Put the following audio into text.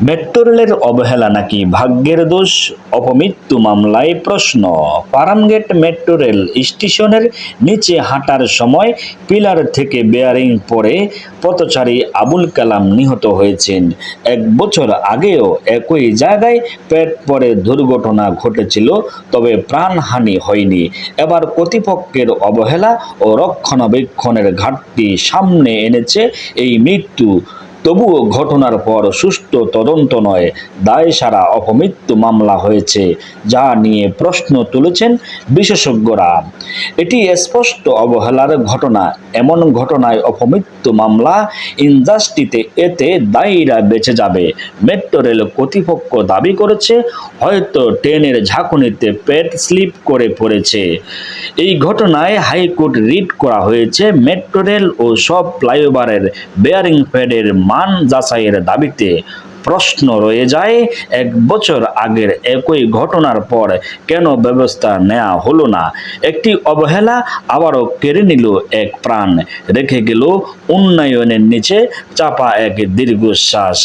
Metro রেলের অবহেলা নাকি ভাগ্যের দোষ? অপমৃত্যু মামলায় প্রশ্ন। ফারামগেট মেট্রো রেল স্টেশনের নিচে হাঁটার সময় পিলার থেকে বেয়ারিং পরে পথচারী আবুল কালাম নিহত হয়েছেন। এক বছর আগেও একই জায়গায় পেট পরে দুর্ঘটনা ঘটেছিল, তবে প্রাণহানি হয়নি। এবার কর্তৃপক্ষের অবহেলা ও রক্ষণাবেক্ষণের ঘাটতি সামনে এনেছে এই মৃত্যু। তবুও ঘটনার পর সুষ্ঠু তদন্ত নয় দায় সারা অপমৃত্যু মামলা হয়েছে, যা নিয়ে প্রশ্ন তুলেছেন বিশেষজ্ঞরা। এটি স্পষ্ট অবহেলার ঘটনা, এমন ঘটনায় অপমৃত্যু মামলা ইন্ডাস্ট্রিতে এতে দায়ীরা বেঁচে যাবে। মেট্রো রেল কর্তৃপক্ষ দাবি করেছে, হয়তো ট্রেনের ঝাঁকুনিতে পেট স্লিপ করে পড়েছে। এই ঘটনায় হাইকোর্ট রিট করা হয়েছে মেট্রো রেল ও সব ফ্লাইওভারের বেয়ারিং প্যাডের মান যাচাইয়ের দাবিতে প্রশ্ন রয়ে যায়, এক বছর আগের একই ঘটনার পর কেন ব্যবস্থা নেওয়া হলো না? একটি অবহেলা আবারও কেড়ে নিল এক প্রাণ, রেখে গেল উন্নয়নের নিচে, চাপা এক দীর্ঘশ্বাস।